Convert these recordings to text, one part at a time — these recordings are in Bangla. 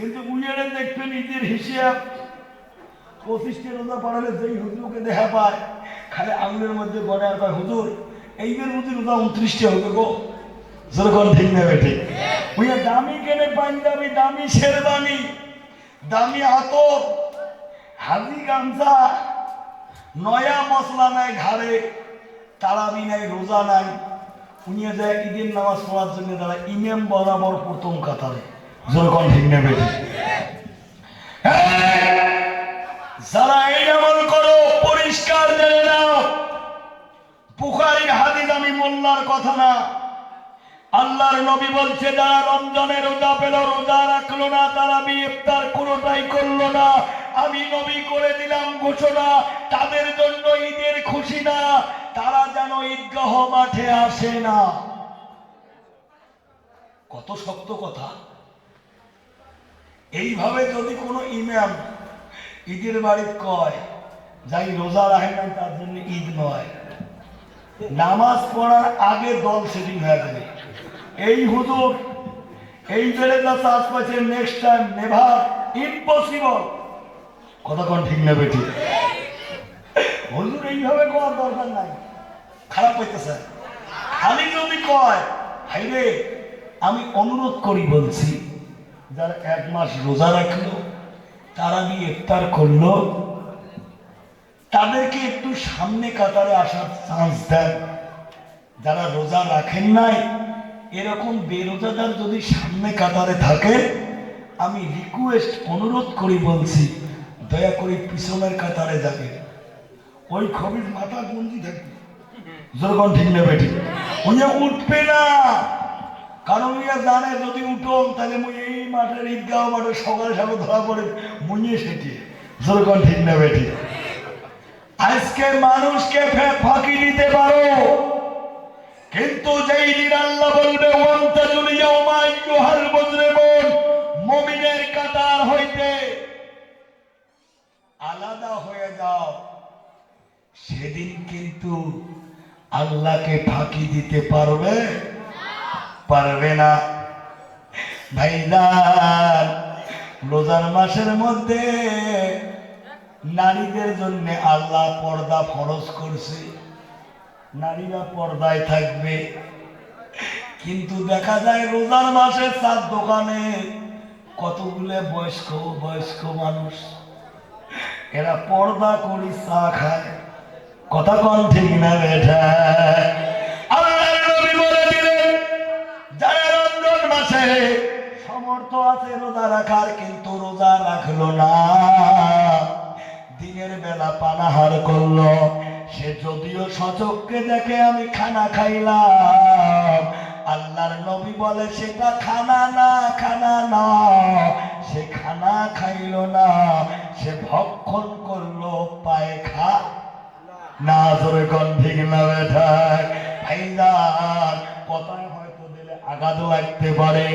কিন্তু উইয়ারে দেখবেন ঈদের হিসাব। পঁচিশটি রোজা পড়ালে যেই হুজুরকে দেখা পায়, খালি আঙুলের মধ্যে গনে আর কয়, হুজুর এইবার বুঝি রোজা উনত্রিশটি হবে গো। যেরকম ঠিক নেবে ঠিক। দামি কেনে পাঞ্জাবি, দামি শেরবানি দামি আতর, হাজি গামছা, নয়া মশলা নাই ঘাড়ে, তারাবি নাই, রোজা নাই। উনি যায় ঈদের নামাজ পড়ার জন্য তারা ইমাম বরাবর প্রথম কাতারে। যেরকম ঠিক নেবে যারা এই আমল করো, পরিষ্কার জেনে নাও। বুখারীর হাদিস আমি মোল্লার কথা না। আল্লাহর নবী বলছে, যারা রমজানে রোজা পেল, রোজা রাখল না, তারা বি ইফতার কোনোটাই করল না। আমি নবী করে দিলাম ঘোষণা, তাদের জন্য ঈদের খুশি না, তারা যেন ঈদগাহ মাঠে আসে না। কত শক্ত কথা। এইভাবে যদি কোনো ইমাম ঈদের বাড়িতে কয়, যাই রোজা রাখে তার জন্য ঈদ নয়। নামাজ পড়ার আগে দল সেটিং হয়ে যাবে। এই হুজুর, এই বেড়ে যা চাষ নেক্সট টাইম নেভার ইম্পসিবল কতক্ষণ ঠিক নেবে ঠিক হুজুর, এইভাবে করার দরকার নাই। খারাপ হইতেছে খালি যদি কয়, হাইরে, আমি অনুরোধ করি বলছি যারা এক মাস রোজা রাখল, তারা নিয়ে ইফতার করল? তাদেরকে একটু সামনে কাতারে আসার চান্স দেন। যারা রোজা রাখেন নাই, এরকম বেরোজাদার যদি সামনে কাতারে থাকে, আমি রিকোয়েস্ট অনুরোধ করি বলছি, দয়া করে পিছনের কাতারে যাবে ওই খবির মাথা গঞ্জি থাকবে যখন ঠিক নেবে ঠিক। উনি উঠবে না। কারণ ইয়া জানে, যদি উঠোন, তাহলে মুই এই মাঠের ঈদগাঁও মাঠে সকালে সকালে ধরা পড়ে মুইয়ে সেটি ঠিক আজকে মানুষকে ফাঁকি দিতে পারো। কিন্তু যেই দিন আল্লাহ বলবে ইয়াউমা মুমিনের কাতার হইতে আলাদা হয়ে যাও। সেদিন কিন্তু আল্লাহকে ফাঁকি দিতে পারবে। পারবে না। ভাইদান রোজার মাসের মধ্যে নারীদের জন্য আল্লাহ পর্দা ফরজ করছে। নারীরা পর্দায় থাকবে। কিন্তু দেখা যায় রোজার মাসে চার দোকানে কতগুলো বয়স্ক বয়স্ক মানুষ। এরা পর্দা করি চা খায়। কথা কন ঠিক না বেঠা। সমর্থ আছে রোজা রাখার, কিন্তু রোজা রাখল না। দিনের বেলা পানাহার করল। সে যদিও সচককে দেখে আমি খানা খাইলাম। আল্লাহর নবী বলে, সেটা খানা না খানা না। সে খানা খাইলো না। সে ভক্ষণ করল পায়ে খা না, জোরে কোন, ঠিক না, বেঠা। ভাইজান, কথায় হয়তো দিলে আঘাত লাগতে পারে।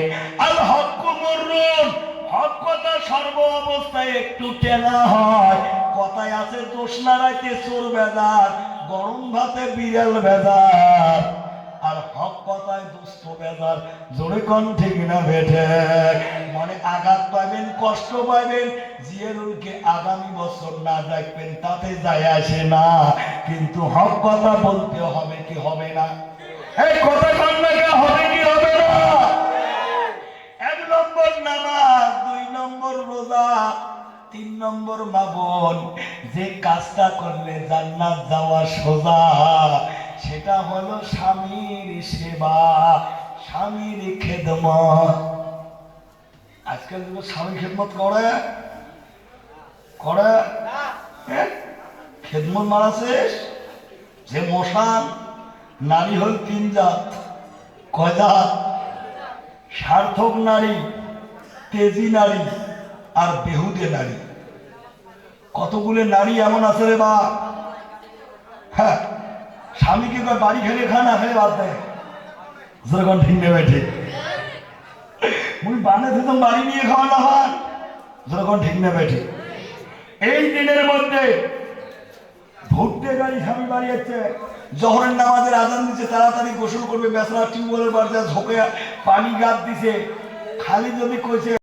সর্ব অবস্থায় একটু টেনা হয়। কথায় আছে চোর গরম ভাতে বিড়াল আর হক কথায় দুস্থ জোরে কোন ঠিক না বেঠে। মানে আঘাত পাবেন কষ্ট পাবেন জিয়ারুলকে আগামী বছর না দেখবেন, তাতে যায় আসে না। কিন্তু হক কথা বলতে হবে কি হবে না? এই কথা নম্বর মাবন যে কাজটা করলে জান্নাত যাওয়া সোজা। সেটা হলো স্বামীর সেবা, স্বামীর খেদমত। আজকাল যুগে স্বামী খেদমত করে? করে? খেদমত মারা শেষ? যে মশান, নারী হল তিন জাত। কয় জাত? সার্থক নারী, তেজি নারী আর বেহুদে নারী। কতগুলো নারী এমন আছে রে বা হ্যাঁ স্বামীকে বাড়ি খেলে খা না, খেলে বাদ দেয় ঠিক নেবে ঠিক? মুই বানে দিতাম বাড়ি নিয়ে খাওয়া না হয়। যেরকম ঠিক নেবে ঠিক? এই দিনের মধ্যে ভুট্টে গাড়ি স্বামী বাড়ি যাচ্ছে জহরের নামাজের আজান দিচ্ছে, তাড়াতাড়ি গোসল করবে বেসরা টিউবওয়েলের বাড়িতে ঝোঁকে পানি গাদ দিছে। খালি যদি কইছে